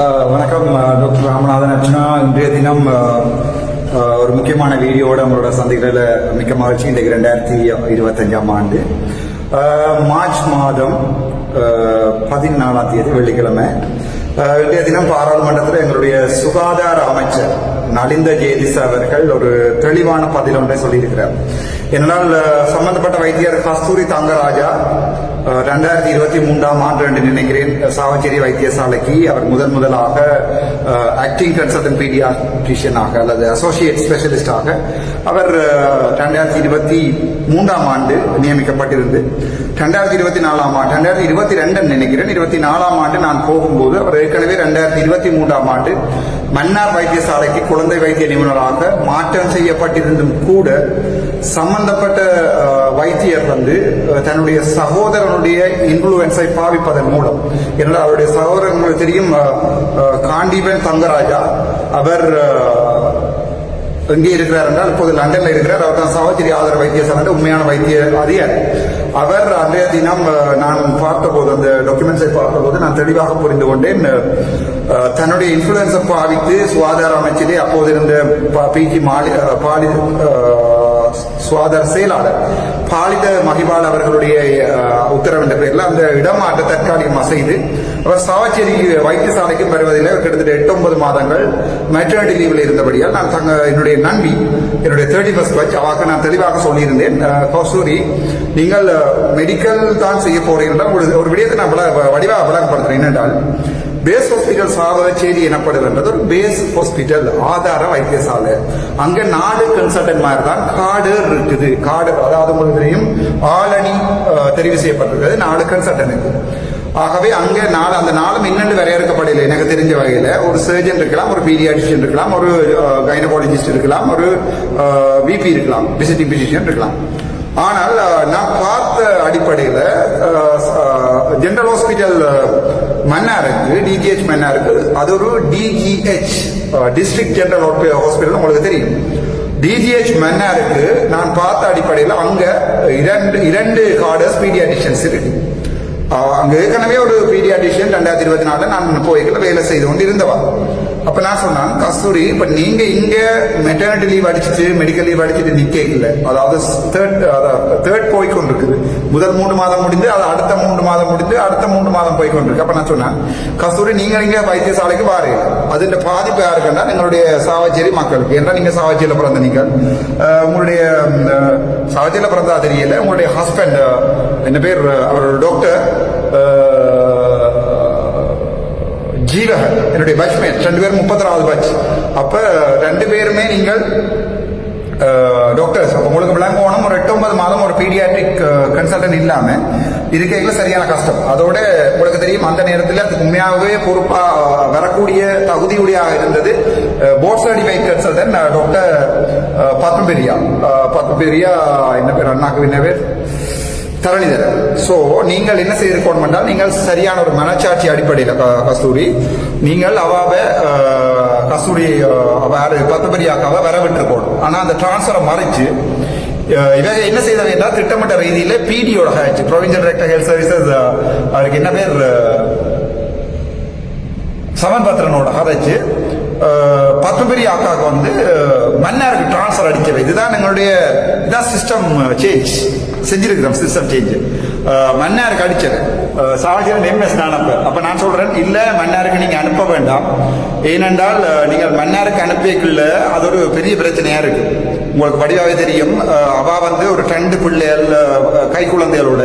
வணக்கம். டாக்டர் ராமநாதன் அர்ச்சனா. இன்றைய தினம் ஒரு முக்கியமான வீடியோட நம்மளோட சந்தைகளில் மிக்க மகிழ்ச்சி. இன்றைக்கு ரெண்டாயிரத்தி இருபத்தஞ்சாம் ஆண்டு. மார்ச் மாதம் பதினாலாம் தேதி வெள்ளிக்கிழமை. இன்றைய தினம் பாராளுமன்றத்தில் எங்களுடைய சுகாதார அமைச்சர் நலிந்த ஜேதிஸ் அவர்கள் ஒரு தெளிவான பதில் ஒன்றை சொல்லியிருக்கிறார் என்னால் சம்பந்தப்பட்ட வைத்தியர் கஸ்தூரி தங்கராஜா ரெண்டாயிரத்தி இருபத்தி மூன்றாம் ஆண்டு என்று நினைக்கிறேன் சாவச்சேரி வைத்தியசாலைக்கு அவர் முதன் முதலாக ஆக்டிங் கன்சல்டன் பீடியாட்ரிஷியனாக அல்லது அசோசியேட் ஸ்பெஷலிஸ்டாக அவர் ரெண்டாயிரத்தி இருபத்தி மூன்றாம் ஆண்டு நியமிக்கப்பட்டிருந்து ரெண்டாயிரத்தி இருபத்தி நாலாம் ஆண்டு ரெண்டாயிரத்தி இருபத்தி ரெண்டு நினைக்கிறேன் இருபத்தி நாலாம் ஆண்டு நான் போகும்போது அவர் ஏற்கனவே ரெண்டாயிரத்தி இருபத்தி மூன்றாம் ஆண்டு மன்னார் வைத்தியசாலைக்கு குழந்தை வைத்திய நிபுணராக மாற்றம் செய்யப்பட்டிருந்தும் கூட சம்பந்தப்பட்ட வைத்தியர் வந்து தன்னுடைய சகோதரனுடைய இன்ஃபுளுன்ஸை பாவிப்பதன் மூலம் என்னடா அவருடைய சகோதரன் தெரியும் அஹ், காண்டீபன் தங்கராஜா. அவர் எங்கே இருக்கிறார் என்றால் இப்போது லண்டனில் இருக்கிறார். அவர் தான் சகோதரி ஆதரவு வைத்தியசாலை உண்மையான வைத்திய அதிகாரி. அவர் அன்றைய தினம் நான் பார்த்தபோது அந்த டாக்குமெண்ட்ஸை பார்த்தபோது நான் தெளிவாக புரிந்து கொண்டேன். தன்னுடைய இன்ஃபுளுன்ஸை பாவித்து சுகாதார அமைச்சரே அப்போது இருந்த பிஜி மாலி பாலி சுகாதார செயலாளர் பாலித மகிபால் அவர்களுடைய அஹ், உத்தரவின் பேரில் அந்த இடமாற்ற தற்காலிகமாக செய்து அவர் சாவச்சேரி வைத்தியசாலைக்கு வருவதில் கிட்டத்தட்ட எட்டு ஒன்பது மாதங்கள் மெட்டர்னிட்டி லீவில் இருந்தபடியால் நான் தங்க என்னுடைய நண்பி என்னுடைய தேர்ட்டி ஃபர்ஸ்ட் பட்ச் அவாக்கு நான் தெளிவாக சொல்லியிருந்தேன். அஹ், கஸ்தூரி நீங்கள் மெடிக்கல் தான் செய்ய போறீர்கள் ஒரு விடயத்தை நான் விள- வடிவாக விளக்கப்படுத்துறேன். என்னென்றால் பேஸ் ஹாஸ்பிட்டல் சாவச்சேரி எனப்படுகின்றது ஒரு பேஸ் ஹாஸ்பிட்டல் ஆதார வைத்தியசாலை. அங்க நாலு கன்சல்டன்ட் மாதிரி தான் காடு இருக்குது. காடு அதாவது உங்களுக்கு தெரியும் ஆளணி தெரிவு செய்யப்பட்டிருக்கிறது. நாலு கன்சல்டன்ட் இருக்குது ஆகவே அங்கே நாள் அந்த நாளும் இன்னென்று வரையறுக்கப்படலை எனக்கு தெரிஞ்ச வகையில். ஒரு சர்ஜன் இருக்கலாம் ஒரு பீடியாட்ரிஷியன் இருக்கலாம் ஒரு கைனகாலஜிஸ்ட் இருக்கலாம் ஒரு விபி இருக்கலாம் விசிட்டிங் பிசிஷியன் இருக்கலாம். ஆனால் நான் பார்த்த அடிப்படையில் ஜென்ரல் ஹாஸ்பிட்டல் மன்னாருக்கு டிஜிஹெச் மன்னாருக்கு அது ஒரு டிஜிஹெச் டிஸ்ட்ரிக்ட் ஜென்ரல் ஹாஸ்பிட்டல் உங்களுக்கு தெரியும். டிஜிஹெச் மன்னாருக்கு நான் பார்த்த அடிப்படையில் அங்கே இரண்டு இரண்டு கார்டர்ஸ் பீடியாட்ரிஷியன்ஸ் இருக்கு. அங்க ஏற்கனவே ஒரு பீடியாட்டிஷியன் ரெண்டாயிரத்தி இருபத்தி நாலுல நான் போய்க்கல வேலை செய்து கொண்டு இருந்தவா அப்ப நான் சொன்னான் கஸ்தூரி இப்ப நீங்க இங்க மெட்டர்னிட்டி லீவ் அடிச்சுட்டு மெடிக்கல் லீவ் அடிச்சுட்டு நிக்கல அதாவது தேர்ட் தேர்ட் போய்க்கொண்டிருக்குது. முதல் மூணு மாதம் முடிந்து அது அடுத்த மூன்று மாதம் முடிந்து அடுத்த மூன்று மாதம் போய் கொண்டிருக்கு. அப்ப நான் சொன்னேன் கஸ்தூரி நீங்க நீங்க வைத்தியசாலைக்கு வாரு. அதுல பாதிப்பு யாருக்குன்னா எங்களுடைய சாவச்சேரி மக்களுக்கு. ஏன்னா நீங்க சாவச்சேரியில பிறந்த நீங்கள். உங்களுடைய சாவச்சேரியில பிறந்தா தெரியல. உங்களுடைய ஹஸ்பண்ட் என்ன பேர் அவரோட டாக்டர் ஜீவகன் என்னுடைய பட்ச்மேட் ரெண்டு பேரும் முப்பத்தாறாவது பட்ச் அப்ப ரெண்டு பேருமே நீங்கள் டாக்டர்ஸ் உங்களுக்கு விளங்கோணம் ஒரு எட்டு ஒன்பது மாதம் ஒரு பீடியாட்ரிக் கன்சல்டன்ட் இல்லாம இருக்கைகள் சரியான கஷ்டம் அதோட உங்களுக்கு தெரியும் அந்த நேரத்தில் அதுக்கு உண்மையாகவே பொறுப்பா வரக்கூடிய தகுதியுடையாக இருந்தது board certified consultant doctor Padmapriya Padmapriya என்ன பேர் அண்ணாக்கு என்ன பேர் தரணிதர். ஸோ நீங்கள் என்ன செய்திருக்கணும் என்றால் நீங்கள் சரியான ஒரு மனச்சாட்சி அடிப்படையில் கஸ்தூரி நீங்கள் அவாவ கஸ்தூரி வேறு அவ யாரு பத்துபரியாக்காவை வரவிட்டிருக்கணும் ஆனால் அந்த டிரான்ஸ்ஃபரை மறைச்சு இவங்க என்ன செய்தாங்க என்றால் திட்டமிட்ட ரீதியில் பிடியோட ஆயிடுச்சு ப்ரொவின்சியல் டைரக்டர் ஹெல்த் சர்வீசஸ் அவருக்கு என்ன பேர் சமன் பத்திரனோட கதைச்சு அஹ், அக்காவுக்கு வந்து மன்னாருக்கு டிரான்ஸ்ஃபர் அடிச்சவை இதுதான் எங்களுடைய இதான் சிஸ்டம் சேஞ்ச் செஞ்சிருக்கிறோம் சிஸ்டம் சேஞ்ச் மன்னாருக்கு அடிச்சது சாவஜிரன் எம்எஸ் நான் அப்ப அப்போ நான் சொல்றேன் இல்ல மன்னாருக்கு நீங்க அனுப்ப வேண்டாம். ஏனென்றால் நீங்கள் மன்னாருக்கு அனுப்பியக்குள்ள அது ஒரு பெரிய பிரச்சனையா இருக்கு. உங்களுக்கு வடிவாவே தெரியும். அவா வந்து ஒரு ரெண்டு பிள்ளைகள் கை குழந்தைகளோட.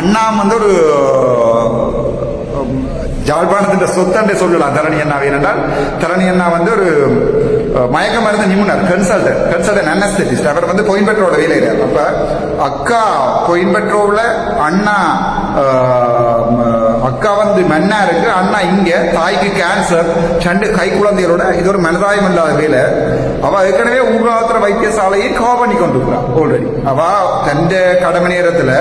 அண்ணா வந்து ஒரு ஜாழ்ப்பாணத்தின் சொத்தண்டே சொல்லலாம். தரணி அண்ணா ஏனென்றால் தரணி அண்ணா வந்து ஒரு மயக்க மருந்து நிபுணர் கன்சல்டன்ட் கன்சல்டன்ட் அனஸ்தட்டிஸ்ட் அவர் வந்து கோயம்பேட்டரோட வேலையில. அப்ப அக்கா கோயம்பேட்டரோவில் அண்ணா அக்கா வந்து மன்னா இருக்கு அண்ணா இங்க தாய்க்கு கேன்சர் ரெண்டு கை குழந்தைகளோட இது ஒரு மனதாயம் இல்லாத வேலை. அவ ஏற்கனவே ஊர்காத்திர வைத்தியசாலையை கவர் பண்ணி கொண்டிருக்கிறான் ஆல்ரெடி அவ தந்த கடமை நேரத்துல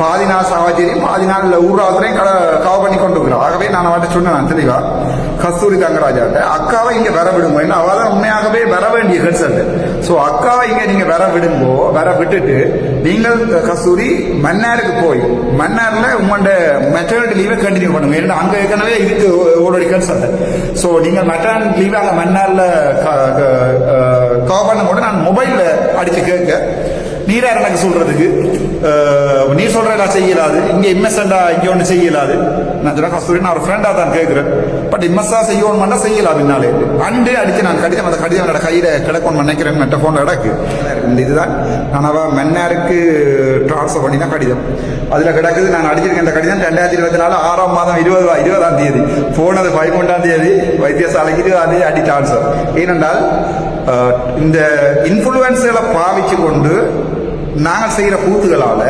பாதி நாள் சாவச்சேரி பாதி நாள் ஊராத்திரையும் கவர் பண்ணி கொண்டிருக்கிறான் ஆகவே நான் அவட்ட சொன்னேன் தெளிவா. கஸ்தூரி தங்கராஜாட்ட அக்காவை இங்க வர விடுங்க ஏன்னா அவள் தான் உண்மையாகவே வர வேண்டிய கன்சல்ட் ஸோ அக்காவை இங்க நீங்க வர விடுங்கோ வர விட்டுட்டு நீங்கள் கஸ்தூரி மன்னாருக்கு போய் மன்னார்ல உங்களோட மெட்டர்னிட்டி லீவை கண்டினியூ பண்ணுங்க. ஏன்னா அங்க ஏற்கனவே இருக்கு ஓல்ரெடி கன்சல்ட் ஸோ நீங்க மெட்டர்னிட்டி லீவை அங்க மன்னார்ல கவர் பண்ணும் கூட நான் மொபைல்ல அடிச்சு கேட்க நீரா எனக்கு சொல்றதுக்கு. நீ சொல்ற நான் செய்யலாது. இங்க இம்மெசண்டா இங்க ஒன்று செய்யலாது. நான் சொல்ல கஸ்தூரி நான் ஒரு ஃப்ரெண்டா தான் கேட்கிறேன். பட் இம்மசா செய்யணும் செய்யலாம் பின்னாலே அண்டு அடிச்சு நான் கடிதம் அந்த கடிதம் என்னோட கையில கிடக்கும் நினைக்கிறேன் மெட்ட போன் கிடக்கு. இந்த இதுதான். நான் அவ மன்னாருக்கு டிரான்ஸ்ஃபர் பண்ணின கடிதம். அதுல கிடக்குது நான் அடிச்சிருக்கேன் இந்த கடிதம். ரெண்டாயிரத்தி இருபத்தி நாலு ஆறாம் மாதம் இருபது இருபதாம் தேதி. போனது பதிமூன்றாம் தேதி வைத்தியசாலைக்கு இருபதாம் தேதி அடி டிரான்ஸ்ஃபர் ஏனென்றால் இந்த இன்ஃபுளுன்ஸ்களை பாவிச்சு கொண்டு நாங்கள் செய்கிற கூத்துகளால்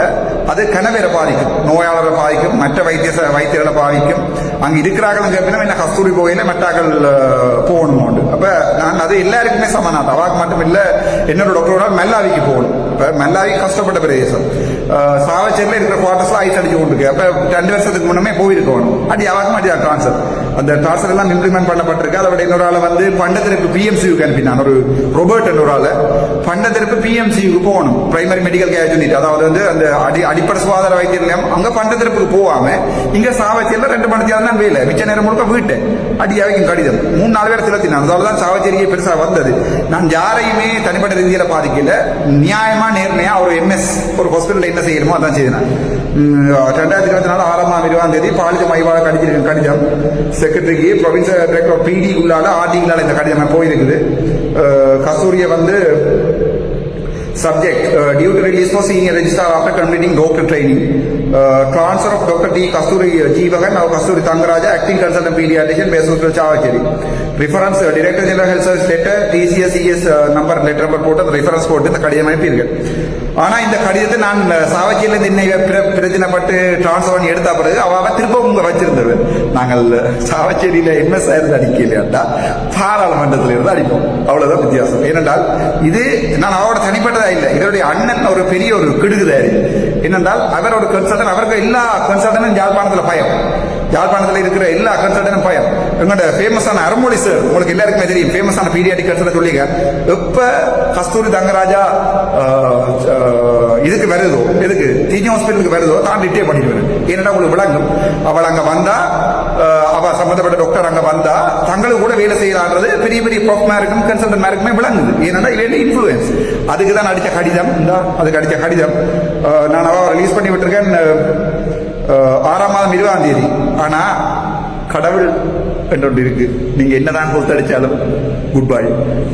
அது கணவரை பாதிக்கும் நோயாளரை பாதிக்கும் மற்ற வைத்திய வைத்தியர்களை பாதிக்கும் அங்க இருக்கிறார்கள் கேட்பினா என்ன கஸ்தூரி போகையில மற்றாக்கள் போகணும் உண்டு அப்ப நான் அது எல்லாருக்குமே சமநாத் அவாக்கு மட்டும் இல்ல என்னோட டாக்டரோட மெல்லாவிக்கு போகணும் இப்ப மெல்லாவி கஷ்டப்பட்ட பிரதேசம் அஹ், இருக்கிற குவார்டர்ஸ்ல ஐஸ் அடிச்சு கொண்டு அப்ப ரெண்டு வருஷத்துக்கு முன்னமே போயிருக்கணும் அடி அவாக்கு மாட்டியா ட்ரான்ஸ்ஃபர் அந்த டிரான்ஸ்ஃபர் எல்லாம் இம்ப்ளிமெண்ட் பண்ணப்பட்டிருக்கு அதோட இன்னொரு ஆளை வந்து பண்டத்திற்கு பிஎம்சியுக்கு அனுப்பினான் ஒரு ரொபர்ட் என்ற ஒரு ஆளை பண்டத்திற்கு பிஎம்சியுக்கு போகணும் பிரைமரி மெடிக்கல் கேர் யூனிட் அதாவது வந்து அந்த அடி அடிப்படை சுகாதார வைத்திய நிலையம் அங்க பண்டத்திற்கு போகாம இங்க சாவச்சேரியில் ரெண்டு மணித்தியாவது தான் வேலை. மிச்ச நேரம் முழுக்க வீட்டு. அடியாவைக்கும் கடிதம். மூணு நாலு பேர் திலத்தினான் அதனால தான் சாவச்சேரியே பெருசா வந்தது. நான் யாரையுமே தனிப்பட்ட ரீதியில பாதிக்கல. நியாயமா நேர்மையா ஒரு எம்எஸ் ஒரு ஹாஸ்பிட்டல் என்ன செய்யணுமோ அதான் செய்தேன் ரெண்டாயிரத்தி இருபத்தி நாலு ஆறாம் இருபதாம் தேதி பாலிஜ மைவாள கடிதம். கடிதம் செக்ரட்டரிக்கு ப்ரொவின்ஸ் டைரக்டர் பிடி உள்ளால ஆர்டிங்களால இந்த கடிதம் போயிருக்குது. கஸ்தூரியை வந்து Subject, uh, due to release for senior registrar after completing doctor training. Uh, transfer of Dr. D. Kasturi Jeevagan, now Kasturi Tangaraja, acting consultant pediatrician, based on Chavacheri. Reference, uh, Director General Health Service letter, TCS uh, number, letter number போட்டு அந்த reference போட்டு இந்த கடிதம் அனுப்பியிருக்கேன் ஆனா இந்த கடிதத்தை நான் சாவச்சியில இருந்து இன்னைக்கு பிரச்சனைப்பட்டு டிரான்ஸ்ஃபர் பண்ணி எடுத்த பிறகு அவ அவ திரும்ப உங்க வச்சிருந்தவர் நாங்கள் சாவச்சேரியில என்ன இருந்து அடிக்கலையாட்டா பாராளுமன்றத்தில் இருந்து அடிப்போம் அவ்வளவுதான் வித்தியாசம் ஏனென்றால் இது நான் அவரோட தனிப்பட்ட இல்லை இவருடைய அண்ணன் ஒரு பெரிய ஒரு கிடுகுதாரு. என்னென்றால் அவரோட கன்சல்டன் அவருக்கு எல்லா கன்சல்டனும் ஜாழ்ப்பாணத்துல பயம். யாழ்ப்பாணத்துல இருக்கிற எல்லா கன்சல்டனும் பயம். எங்களோட ஃபேமஸான அருமொழி சார் உங்களுக்கு எல்லாருக்குமே தெரியும். ஃபேமஸான பீடியாட்டிக் கன்சல்டன் சொல்லிங்க எப்ப கஸ்தூரி தங்கராஜா ஆஹ், இதுக்கு வருதோ எதுக்கு? டீச்சிங் ஹாஸ்பிட்டலுக்கு வருதோ தான் ரிட்டே பண்ணிடுவேன் ஏன்னா உங்களுக்கு விளங்கும். அவள் அங்க வந்தா ஆஹ், அவ சம்பந்தப்பட்ட டாக்டர் அங்க வந்தா தங்களுக்கு கூட வேலை செய்யலான்றது பெரிய பெரிய ப்ரொஃப் மேருக்கும் கன்சல்டன் மேருக்குமே விளங்குது ஏன்னா இவன் இன்ஃபுளுன்ஸ் அதுக்கு தான் அடித்த கடிதம். இந்தா அதுக்கு அடித்த கடிதம். நான் அவ ரிலீஸ் பண்ணி விட்டுருக்கேன். ஆறாம் மாதம் இருபதாம் தேதி. ஆனால் கடவுள் என்று ஒன்று இருக்கு. நீங்கள் என்னதான் பொறுத்தடித்தாலும் குட் பை